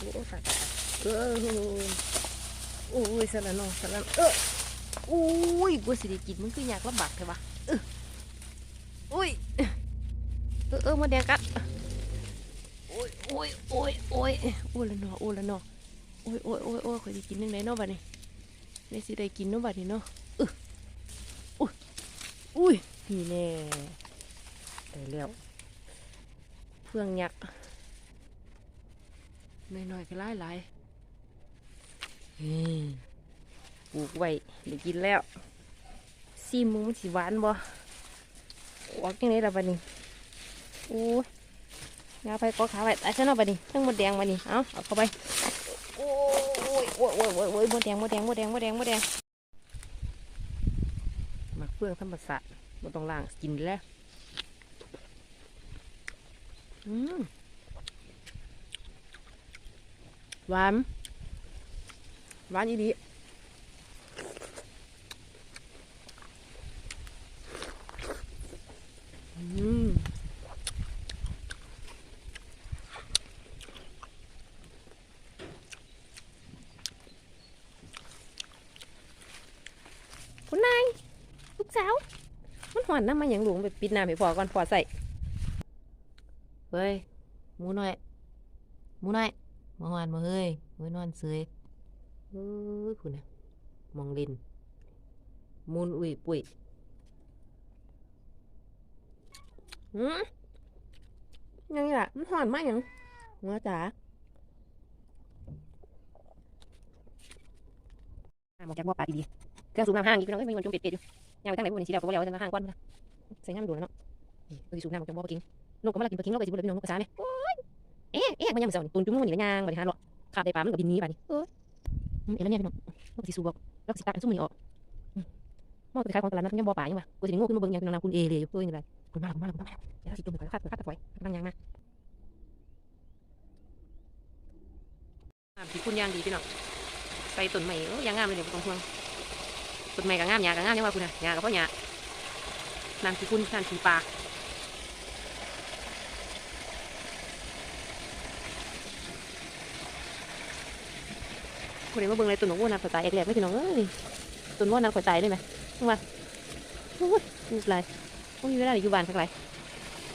โอ้ตายตายเออโอ้ยสลันนองสลันเอออุ้ยกูสิได้กินมันคือยากลำบากใช่ปะเอออุ้ยเออเออมาแดงกัดโอ้ยโอ้ยโอ้ยโอ้ยโอ้ยละนอโอ้ยละนอโอ้ยโอ้ยโอ้ยโอ้ยข่อยได้กินยังไงเนาะบัดนี้ได้สิได้กินเนาะบัดนี้เนาะเอออุ้ยอุ้ยนี่แน่ได้แล้วเพื่องยักษ์ น้อยๆก็หลายหลายๆอืมปลูกไว้ได้กินแล้วซีมึงมันสิหวานบ่ออกยังไงล่ะบัดนี้โอ้ยยาไปก็ขาไว้ตายซะเนาะบัดนี้ทั้งหมดแดงบัดนี้เอาเอาเข้าไปโอ้ยโอ้ยโอ้ยโอ้ยโอ้ยหมดแดงหมดแดงหมดแดงหมดแดงหมดแดงมักเฟื่องธรรมศาสตร์บ่ต้องล้างกินแล้วอืม หวานหวานอีดีคุณนายลูกสาวมันหวานน้ำมาอย่างหลวงไปปิดน้ำให้พอก่อนพอใส่เฮ้ยหมูน้อยหมูน้อย มื่อวานมาเฮ้ยเมื่อนอนเสยเฮ้ยคุณนะมองลินมูนอุ้ยปุ้ยหืมยังไงล่ะมันหอนมากยังเงาจ๋าอะมองจากว่าปลาดีๆเครื่องสูบน้ำห้างอีกพี่น้องเอ้ยมีคนจมเป็ดๆอยู่ยาวไปทางไหนพวกนี้สีดำก็บ่แล้วจะมาห้างก้อนพุ่นนะใส่น้ำดูแล้วเนาะนี่ตัวที่สูบน้ำหมองจากบ่อปลากิ้งนกก็มาลักกินปลากิ้งเราไปสิบุญเลยพี่น้องนกกระซาเนี่ยโอ้ย เอ๊ะเอ๊ะมันยังไม่เสาร์นี่ตุนจุ้มมันนี่ละยางบัดนี้หาหรอกขาดได้ปลามันก็บินหนีไปนี่เอออืมเอ็นแล้วเนี่ยพี่น้องลูกสิสูบอกแล้วก็สิตักอันซุ่มนี่ออกอืมมองไปขายของตลาดนัดยังบ่ป่ายังวะกูสิโง่ขึ้นมาเบิ่งยังพี่น้องนะคุณเอเลยอยู่เอ้ยนี่ไรคุณมาแล้วคุณมาแล้วคุณมาแล้วเดี๋ยวเราสิจุ่มไปคาดไปคาดตะไคร้กำลังยางมาอ่าพี่คุณยางดีพี่น้องใส่ต้นไม้เอ้ยยางงามเลยเดี๋ยวบ่ต้องห่วงต้นไม้ก็งามหญ้าก็งามยังว่าคุณน่ะหญ้าก็เพราะหญ้าน้ำขี้คุณน้ำขี้ปลา คนนี้มาเบิ่งอะไรต้นหนกวัวนับข่อยตายแอกๆไม่พี่น้องเอ้ยต้นวัวนับข่อยตายได้ไหมจังหวะโอ้ยมีอะไรโอ้ยมีเวลาอยู่บ้านสักไร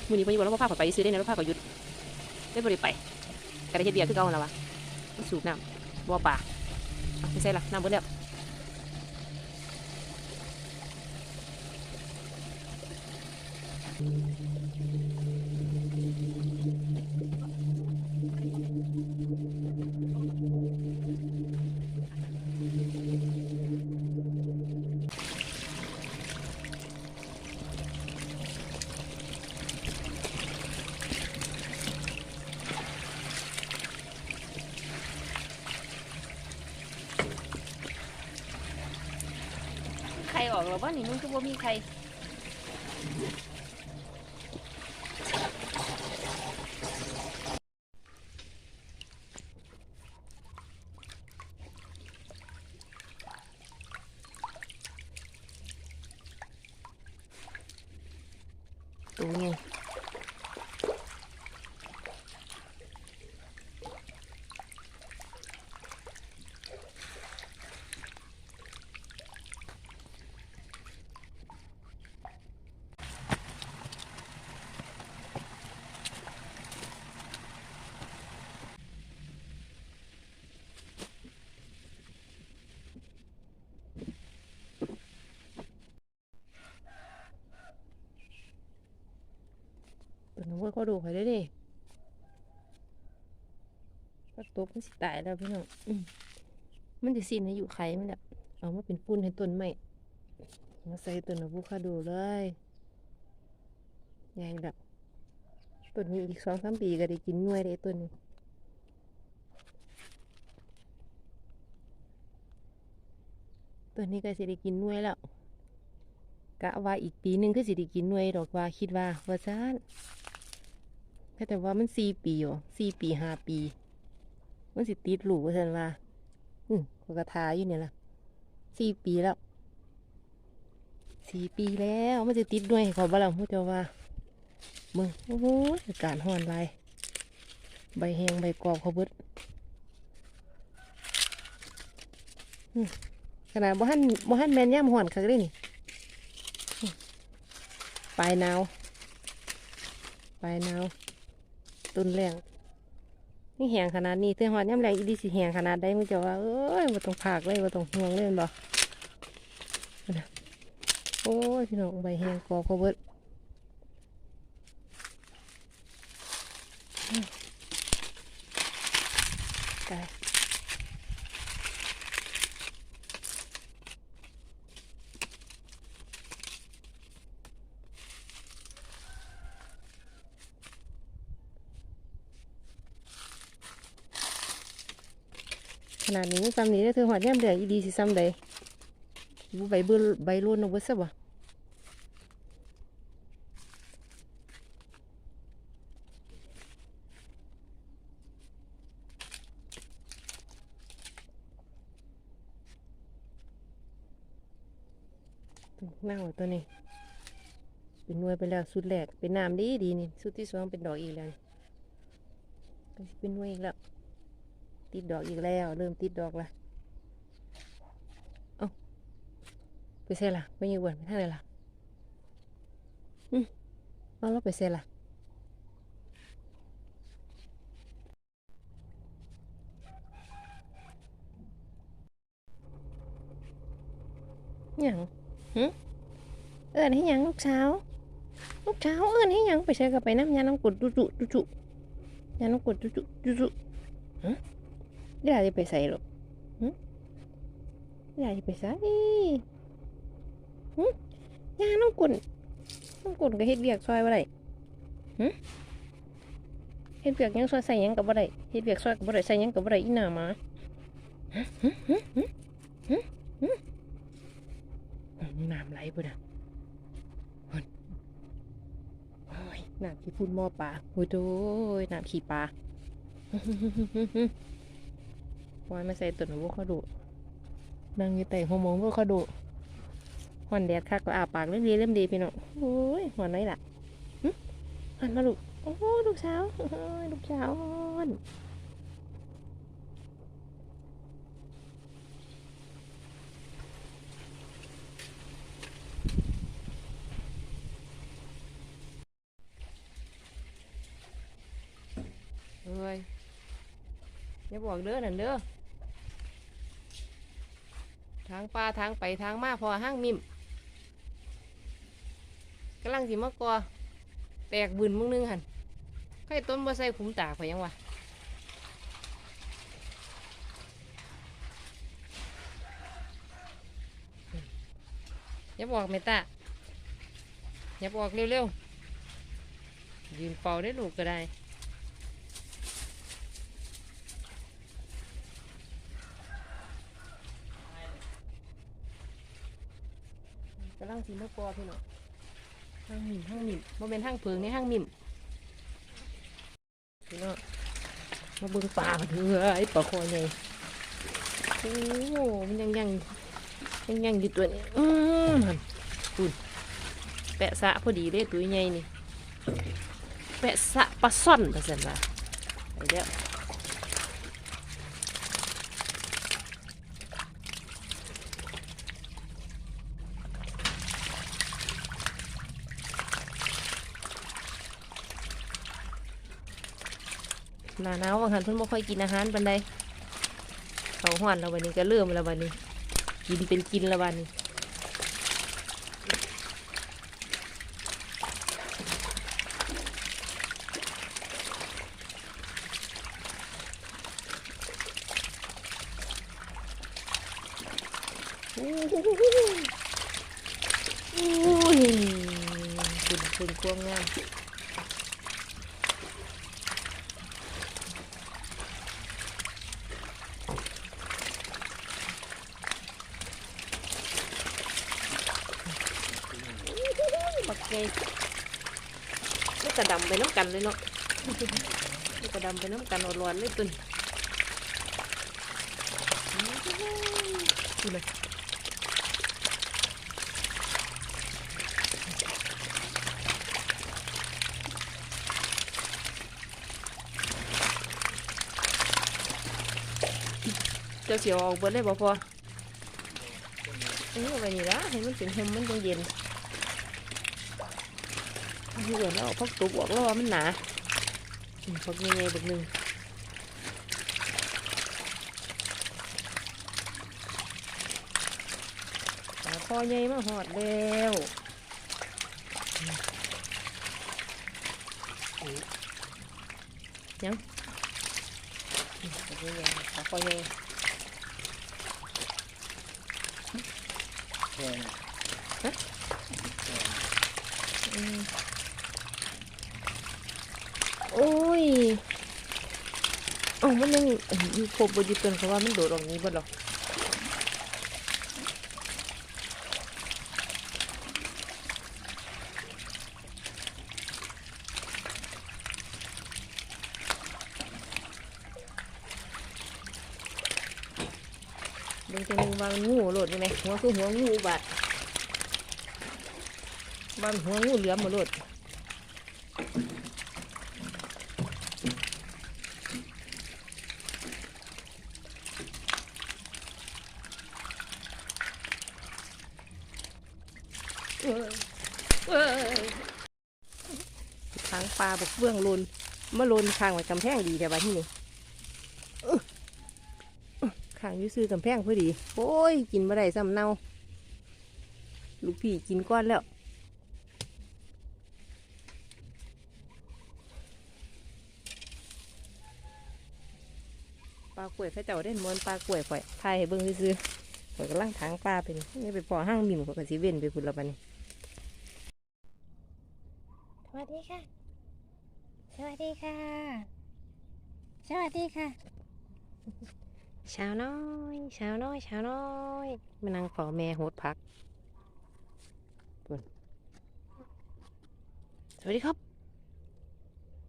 มือนี้พอยู่บ่แล้วบ่พาข่อยไปซื้อได้นะแล้าข่อยหยุดได้บ่ได้ไปก็ได้เฮ็ดเบียร์คือเก่าหั่นล่ะวะสูบน้ำบ่อป่าไม่ใช่ล่ะน้ำเบิดแล้วใค ออกหรอว่านี่มึงคือว่ามีใครตัวไง ตัวน้องว่าก็ดูข่อยได้ดิก็ตกมันสิตายแล้วพี่น้องมมันจะสิ้นให้อยู่ไข่มันแบบเอามาเป็นฟุ้นให้ต้นไม้มาใส่ต้นอะโวคาโดเลยใหญ่แบบต้นนี้อีกสองสามปีก็ได้กินหน่วยได้ต้นนี้ต้นนี้ก็สิได้กินน่วยแล้วกะว่าอีกปีหนึงก็สิได้กินน่วยดอกว่าคิดว่าว่าซ่าน แต่ว่ามันสี่ปีอยู่สี่ปีห้าปี มันสิติดหลูว่าซั่นว่า อืมขกระทาอยู่เนี่ยล่ะสี่ปีแล้วสี่ปีแล้วมันจะติดด้วยขอยบ่ล่ะผู้เจ้าว่ามึงโอ้โหอากาศร้อนไรใบแห้งใบกรอบเขาเบิดขนาดบ่หันบ่หันแมนย่ำห่อนคักเลยนี่ปลายหนาวปลายหนาว ตุนแรงนี่แหงขนาดนี้เตือนหอดย่ำแรงอีดีสิแหงขนาดได้มึงจะว่าเอ้ยมาต้องผากเลยบ่ต้องห่วงเลยแม่นบ่นั่นน่ะโอ้ยพี่น้องใบแหงกอบก็เบิด ตาย ขนาดนี้ซ้ำนี้ได้อเธอหอดแย้มเดืออีดีสิซ้ำใดบูใบเบือใบรุ่นเอาไว้ซะบ่เน่าตัวนี้ เป็นนวยไปแล้วสุดแรกเป็นน้ำดีดีนี่สุดที่สองเป็นดอกอีกแล้วเป็นนวยอีกแล้ว ติดดอกอีกแล้ว เริ่มติดดอกละเอ้าไปเซ่ละไปยังอ้วนไปทางไหนล่ะอืมเอาเราไปเซ่ละหยังหึเอินให้หยังลูกเช้าวลูกเช้าวเอินให้หยังไปใช้กับไปน้ำยาน้ำกดจุจุจุจุยาน้ำกดจุจุจุจุ ยายจะไปใส่หรอกหึยายจะไปใส่หึยาน้องกุนน้องกุนก็เฮ็ดเวียกซอยบ่ได้หึเฮ็ดเวียกยังซอยใส่ยังก็บ่ได้เฮ็ดเวียกซอยก็บ่ได้ใส่ยังก็บ่ได้อีหน้ามาหึหึหึหึหึหึน้ำไหลบ่น่ะนโอ้ยน้ำขี้ฝุ่นหม้อปลาโอ้ยโดยน้ำขี้ปลา วายมาใส่ต้นอะโวคาโดนั่งอยู่ใต้หัวมองอะโวคาโดหอนแดดคักก็อาปากเล่มดีเล่มดีพี่น้องโอ้ยหอนไหนล่ะหึหอนมาลูกโอ้ลูกสาวลูกสาวหอนเอ้ยอย่าบอกเด้อนั่นเด้อ ทางป่าทางไปทางมาพอห้างมิมกำลังสิมากอแตกบืนมึงนึงหันใครต้นบ่ใส่ขุมตากไปยังวะอย่าบอกเมตาอย่าบอกเร็วๆยืนเป่าได้ลูกก็ได้ำลังสีมะกอพี่น้องห้างมิมห้างมิมบ่เป็นห้างเพิงนี่ห้างมิมพี่น้องมาเบิ่งปลาเถอะไอ้ปลาคอใหญ่โอ้มันยังยังยังยังอยู่ตัวนี้อืมหั่นปุ่นแปะสะพอดีเลยตัวใหญ่นี่แปะสะปลาซ่อนปลาเสร็จละไปเดี๋ยว หน้าหนาวบางคันเพิ่นบ่ค่อยกินอาหารปานใดเขาหวานแล้ววันนี้ก็เริ่มแล้ววันนี้ กินเป็นกินแล้ววันนี้อ้โหอุ้ยคุณคุณควงงามบักเกยไม่กระดำไปน้ำกันเลยเนาะไม่กระดำไปน้ำกันอ่อนๆเลยตุนดูเลยเจ้าเสียวออกเบิดเลยบ่พออันนี้เอาไปนี่ละให้มันเป็นหมมันจังเย็น เหือนแล้วเอาพักตุกออกแล้วว่ามันหนาอืมพักใหญ่ๆบักหนึ่งปลาคอใหญ่มาหอดแล้วอืมอืมยังอืมพักใหญ่ๆปลาคอใหญ่แพงอืมโอ้ยเอ๋อมันยังอยู่ครบบอยู่เกินเพราะว่ามันโดดออกนี้บ่หรอกเบิ่งจะนึงว่ามันงูโลดอยู่ไหมหัวคือหัวงูบาดบานหัวงูเหลือมหมดโลด เอ้ยเอ้ยทางปลาบก เบื้องลนมาลนข้างไว้กำแพงดีแต่บ้านที่นี่อื้ออื้อข้างยื้อซื้อกำแพงพอดี โอ้ย กินมาได้ซ้ำเน่าลูกพี่กินก้อนแล้วปลากล้วยเข้าเจ้าได้มวนปลากล้วยข่อยทายให้เบิ่งซื่อๆข่อยกำลังทางปลาเป็นนี่ไปพอห้างบิ่มข่อยก็สิเวนไปพุ่นละบันี้สวัสดีค่ะ สวัสดีค่ะ สวัสดีค่ะเช้าน้อยเช้าน้อยเช้าน้อยมานั่งเฝ้าแม่โหดพัก สวัสดีครับ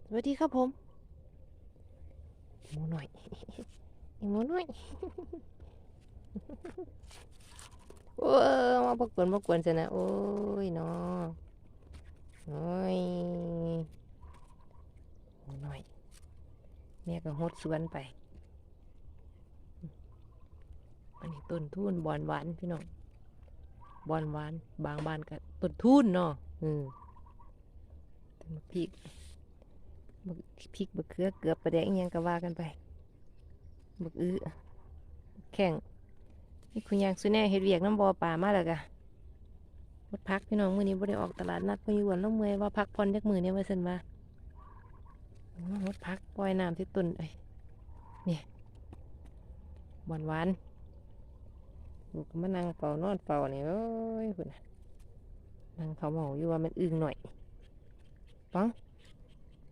สวัสดีครับผมหมูหน่อยหมูหน่อยโอ้ยมาปกวนปกวนซะนะโอ้ยเนาะโอ้ย หน่อย แม่ก็หดสวนไปอันนี้ต้นทุนบอนหวานพี่น้องบอนหวาน บางบ้านก็ต้นทุนเนาะอืมพริกบกพริกบักเขือเกือบประแดงยังก็ว่ากันไปบักอื้อแข่งนี่คุณยางสุแน่เฮ็ดเวียกน้ำบอป่ามาแล้วกะรถพักพี่น้องมื้อนี้บ่ได้ออกตลาดนัดเพิ่อยู่วันละเมื่อยว่าพักผ่อนจักมื้อเนี่ยว่าซั่นว่า อ๋อรถพักปล่อยน้ำที่ต้นไอ้เนี่ยบอนหวานลูมานั่งเฝ้านอนเฝ้านี่โอ้ยคุณนั่งเขาเมาอยู่ว่ามันอึงหน่อยฟัง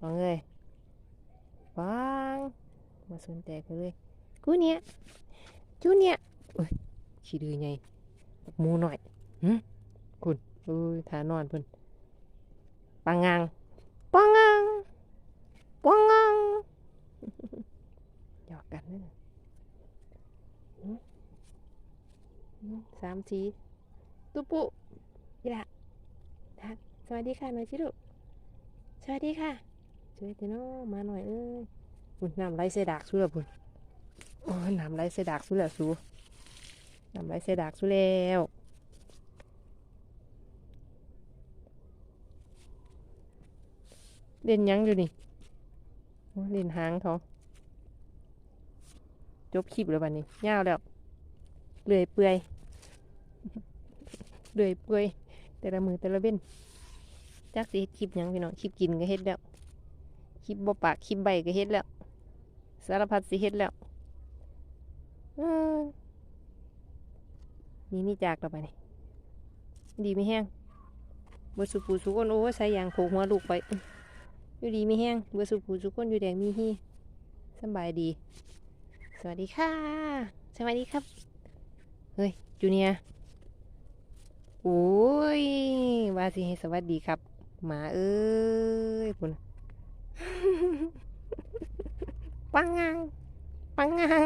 ฟังเลยฟังมาสนใจกันเลยกูเนี่ยจูเนี่ยโอ้ยขี้ดื้อไงมูหน่อยหึคุณเอ้ยทานอนเพิ่นปังงังปังงังปังงัง หยอกกันนี่ อืม สามสีตุปุยี่ละทักสวัสดีค่ะน่อยชิลูกสวัสดีค่ะช่วยเตโนมาหน่อยเอ้ยพุ่นน้ำไหลเสดากสู้แล้วพุ่นโอ้น้ำไหลเสดากสู้แล้วสู้น้ำไหลเสดากสู้แล้วเล่นยังอยู่นี่เล่นหางเขาจบคลิปแล้วบัดนี้ยาวแล้วเลื่อยเปื่อย เลื่อยเปื่อยแต่ละมือแต่ละเว้นจักสิเฮ็ดคลิปยังพี่น้องคลิปกินก็เฮ็ดแล้วคลิปบ่ปากคลิปใบก็เฮ็ดแล้ว สารพัดสิเฮ็ดแล้วอ้อนี่นี่จากเราไปนี่ดีไม่แห้งเบอร์สุปูสุกนโอ้ใส่ยางโผกหัวลูกไปอื้อยู่ดีไม่แห้งเบอร์สุปูสุกนอยู่แดงมีฮีสบายดี สวัสดีค่ะ สวัสดีครับ เฮ้ยจูเนีย โอ้ยว่าสิให้สวัสดีครับ หมาเอ้ยพุ่นปังงังปังงัง